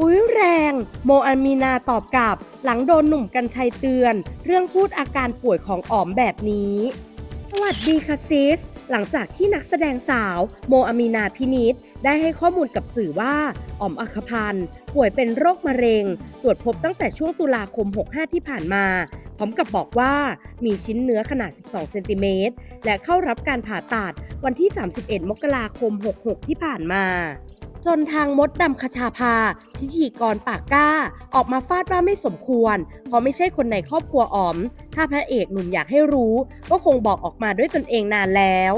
อุ้ยแรง โมอามีนาตอบกลับ หลังโดนหนุ่มกัญชัยเตือน เรื่องพูดอาการป่วยของอ๋อมแบบนี้ สวัสดีค่ะซิส หลังจากที่นักแสดงสาว โมอามีนาพินิษได้ให้ข้อมูลกับสื่อว่าอ๋อมอัคพันธ์ป่วยเป็นโรคมะเร็ง ตรวจพบตั้งแต่ช่วงตุลาคม 65 ที่ผ่านมา พร้อมกับบอกว่ามีชิ้นเนื้อขนาด 12 เซนติเมตรและเข้ารับการผ่าตัดวันที่ 31 มกราคม 66 ที่ผ่านมา จนทางมดดำคชาภา พิธีกรปากกล้า ออกมาฟาดว่าไม่สมควร เพราะไม่ใช่คนในครอบครัวอ๋อม ถ้าพระเอกหนุ่มอยากให้รู้ ก็คงบอกออกมาด้วยตนเองนานแล้ว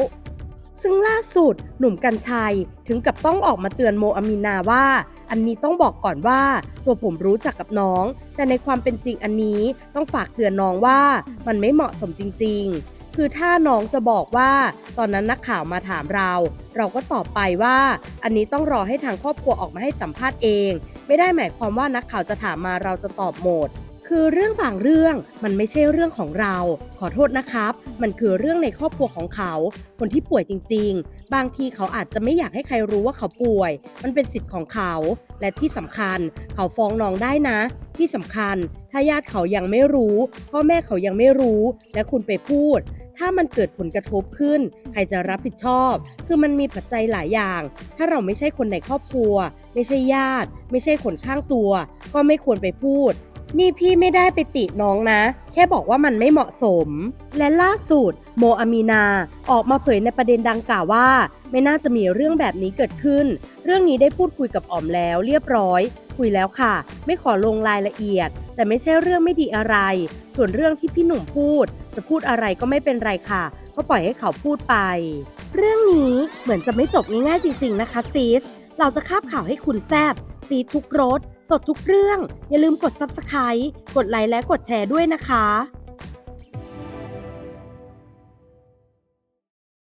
ซึ่งล่าสุดหนุ่มกัญชัยถึงกับต้องออกมาเตือนโมอามีนาว่า อันนี้ต้องบอกก่อนว่าตัวผมรู้จักกับน้อง แต่ในความเป็นจริงอันนี้ต้องฝากเตือนน้องว่ามันไม่เหมาะสมจริง ๆ คือถ้าน้องจะบอกว่า ตอนนั้นนักข่าวมาถามเรา เราก็ตอบไปว่า อันนี้ต้องรอให้ทางครอบครัวออกมาให้สัมภาษณ์เอง ไม่ได้หมายความว่านักข่าวจะถามมาเราจะตอบหมด คือเรื่องบางเรื่องมันไม่ใช่เรื่องของเรา ขอโทษนะครับ มันคือเรื่องในครอบครัวของเขา คนที่ป่วยจริง ๆ บางทีเขาอาจจะไม่อยากให้ใครรู้ว่าเขาป่วย มันเป็นสิทธิ์ของเขา และที่สำคัญ เขาฟ้องน้องได้นะ ที่สำคัญ ถ้าญาติเขายังไม่รู้พ่อแม่เขายังไม่รู้ และคุณไปพูด ถ้ามันเกิดผลกระทบขึ้น ใครจะรับผิดชอบ คือมันมีปัจจัยหลายอย่าง ถ้าเราไม่ใช่คนในครอบครัว ไม่ใช่ญาติ ไม่ใช่คนข้างตัว ก็ไม่ควรไปพูด นี่พี่ไม่ได้ไปติน้องนะ แค่บอกว่ามันไม่เหมาะสม และล่าสุด โมอามีนาออกมาเผยในประเด็นดังกล่าวว่า ไม่น่าจะมีเรื่องแบบนี้เกิดขึ้น เรื่องนี้ได้พูดคุยกับอ๋อมแล้วเรียบร้อย คุยแล้วค่ะ ไม่ขอลงรายละเอียด แต่ไม่ใช่เรื่องไม่ดีอะไร ส่วนเรื่องที่พี่หนุ่มพูด จะพูดอะไรก็ไม่เป็นไรค่ะ ก็ปล่อยให้เขาพูดไป เรื่องนี้เหมือนจะไม่จบง่ายๆจริง ๆนะคะซีส เราจะคาบข่าวให้คุณแซบซีทุกรสสดทุกเรื่อง อย่าลืมกด Subscribe กดไลค์และกดแชร์ด้วยนะคะ